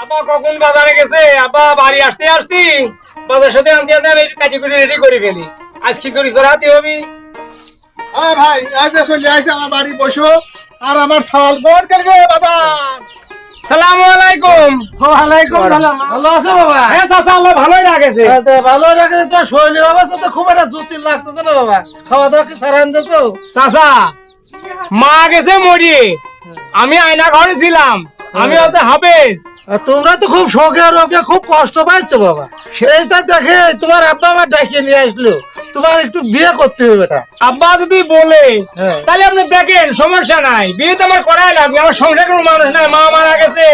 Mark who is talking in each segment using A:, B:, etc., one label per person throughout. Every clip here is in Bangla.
A: আব্বা কখন বাজারে গেছে? আব্বা বাড়ি আসতে আসতি বাজার সাথে আনতে আনতে আমি কাটি কুটি রেডি করে গেলি আজ খিচুড়ি চড়াতে হবি।
B: হ্যাঁ ভাই আজকে চলে আসছে আমার বাড়ি বসো আর আমার ছাল বোন কালকে বাজার।
A: সালাম আলাইকুম।
C: ওয়ালাইকুম সালাম। ভালো আছো বাবা?
A: হ্যাঁ চাচা আল্লাহ ভালোই রাখেছে।
C: হ্যাঁ, ভালো রাখে তোমার শরীরের অবস্থা তো খুব একটা জটিল লাগতেছে না বাবা। খাওয়া দাওয়া কি সারান
A: চাচা মা গেছে মরিয়ে। আমি আয়না ঘরে ছিলাম। আমি হচ্ছে হাফেজ।
C: তোমরা তো খুব রোগে খুব কষ্ট পাইছো বাবা। সেইটা দেখে তোমার আব্বা আমার ডাকিয়ে নিয়ে আসলো। তোমার একটু বিয়ে করতে হবে
A: আব্বা যদি বলে
C: হ্যাঁ।
A: তাহলে আপনি দেখেন সমস্যা নাই। বিয়ে তো আমার করাই লাগবে আমার সংসার কোনো মানুষ নাই মা মারা গেছে।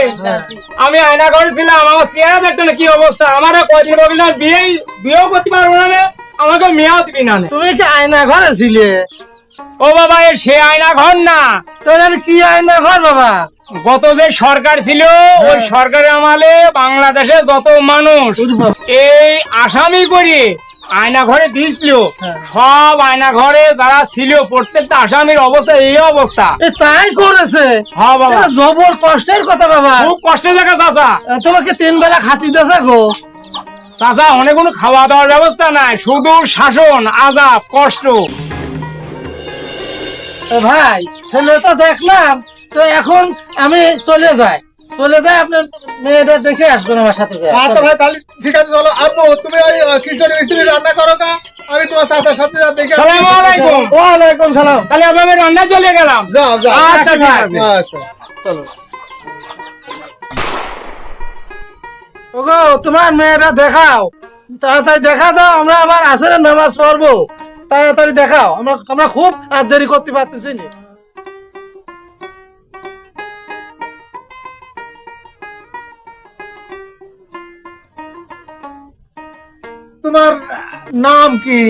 A: আমি আয়না ঘরে ছিলাম আমার চেহারা কি অবস্থা? আমার কয়দিন বলি না বিয়ে বিয়েও করতে পারব না আমাকে মেয়াও দিবি না।
C: তুমি কি আয়না ঘরে ছিলে?
A: ও বাবা এ সে আয়না ঘর না
C: তাহলে কি আয়না ঘর বাবা?
A: গত যে সরকার ছিল ওই সরকারের আমলে বাংলাদেশে যত মানুষ এই আসামি করে আয়না ঘরে দিয়েছিল
C: হ্যাঁ।
A: সব আয়না ঘরে যারা ছিল প্রত্যেকটা আসামির অবস্থা এই অবস্থা।
C: তাই করেছে?
A: হ্যাঁ বাবা।
C: জবর কষ্টের কথা বাবা।
A: খুব কষ্টের জায়গা চাচা।
C: তোমাকে তিন বেলা খাতি দেছে গো।
A: চাচা অনেক কোনো খাওয়া দাওয়ার ব্যবস্থা নাই শুধু শাসন আজাব কষ্ট।
C: ভাই ছেলে তো দেখলাম তো এখন আমি চলে যাই। চলে যাই আপনার মেয়েটা দেখে আসবেন আমার সাথে
B: আচ্ছা ভাই তাহলে ঠিক আছে চলো। আম্মু তুমি ওই খিচুড়ি মিচুড়ি রান্না করো কা আমি তোমার চাচার সাথে যা দেখে
A: সালাম আলাইকুম।
C: ওয়ালাইকুম সালাম।
A: তাহলে আমি আমি রান্না চলে গেলাম।
B: যাও যাও।
A: আচ্ছা ঠিক আছে।
B: আচ্ছা চলো।
C: ওগো তোমার মেয়েটা দেখাও। তাড়াতাড়ি দেখা দাও আমরা আবার আসরের নামাজ পড়ব। তাড়াতাড়ি দেখাও আমরা আমরা খুব আর দেরি করতে পারতেছি না।
B: তোমার নাম কি?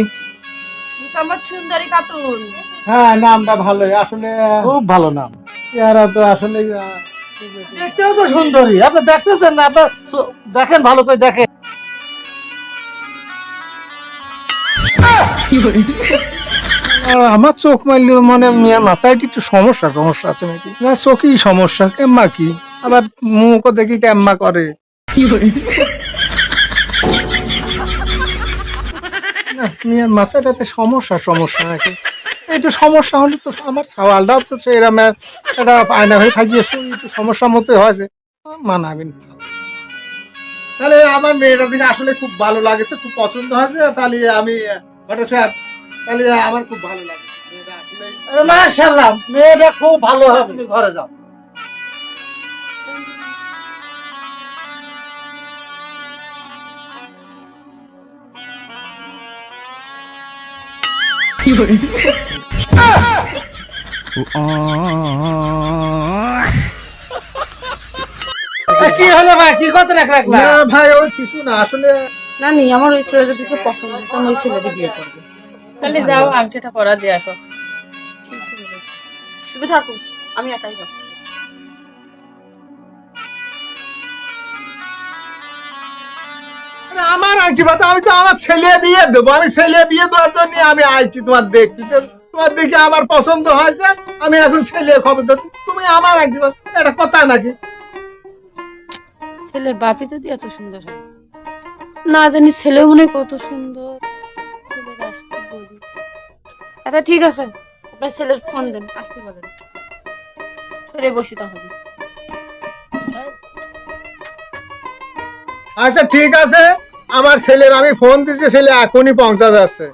D: মোহাম্মদ সুন্দরী খাতুন।
B: হ্যাঁ নামটা ভালোই। আসলে
C: খুব ভালো নাম।
B: এরা তো আসলে
C: দেখতেও তো সুন্দরী। আপনি দেখতেছেন না? আপনার দেখেন ভালো করে দেখেন।
B: আমার চোখ মারলেও মনে মেয়ের মাথায় একটু সমস্যা সমস্যা আছে নাকি? না, চোখই সমস্যা। কেম্মা কি? আবার মুখও দেখি কেম্মা করে। মাথাটাতে সমস্যা সমস্যা নাকি? একটু সমস্যা হলে তো আমার সওয়ালটাও তো সেরকম একটা আয়না হয়ে শুই একটু সমস্যার মতো হয়েছে মানাবেন তাহলে আমার মেয়েটার দিকে আসলে খুব ভালো লাগেছে, খুব পছন্দ হয়েছে, তাহলে আমি ঘটক সাহেব তাহলে আমার খুব ভালো লাগছে। মেয়েটা
C: মাশাল্লাহ মেয়েটা খুব ভালো হবে। তুমি ঘরে যাও। কি হলো ভাই কি কথা রাখ রাখলা
B: ভাই ওই কিছু না। আসলে
D: নানি আমার ওই ছেলেটার দিকে পছন্দ হয়েছে আমি ওই ছেলেকে বিয়ে করব।
E: তাহলে যাও আংটিটা পরা দিয়ে আসো।
D: তুমি থাকো আমি একাই যাচ্ছি।
B: আমার আংটি পাতা আমি তো আমার ছেলে বিয়ে দেবো আমি ছেলে বিয়ে দেওয়ার জন্য আমি আইছি তোমার দেখতে। তোমার দেখে আমার পছন্দ হয়েছে আমি এখন ছেলে খবর দেবো তুমি আমার আংটি পাতা এটা কথা নাকি?
E: ছেলের বাপি যদি এত সুন্দর হয় না জানি, ছেলে মনে কত সুন্দর।
D: আচ্ছা ঠিক আছে। আপনার ছেলের ফোন দেন, আসতে বলেন। সরে বসে তাহলে।
B: আচ্ছা ঠিক আছে। আমার ছেলের আমি ফোন দিচ্ছি ছেলে এখনই পৌঁছা যাচ্ছে।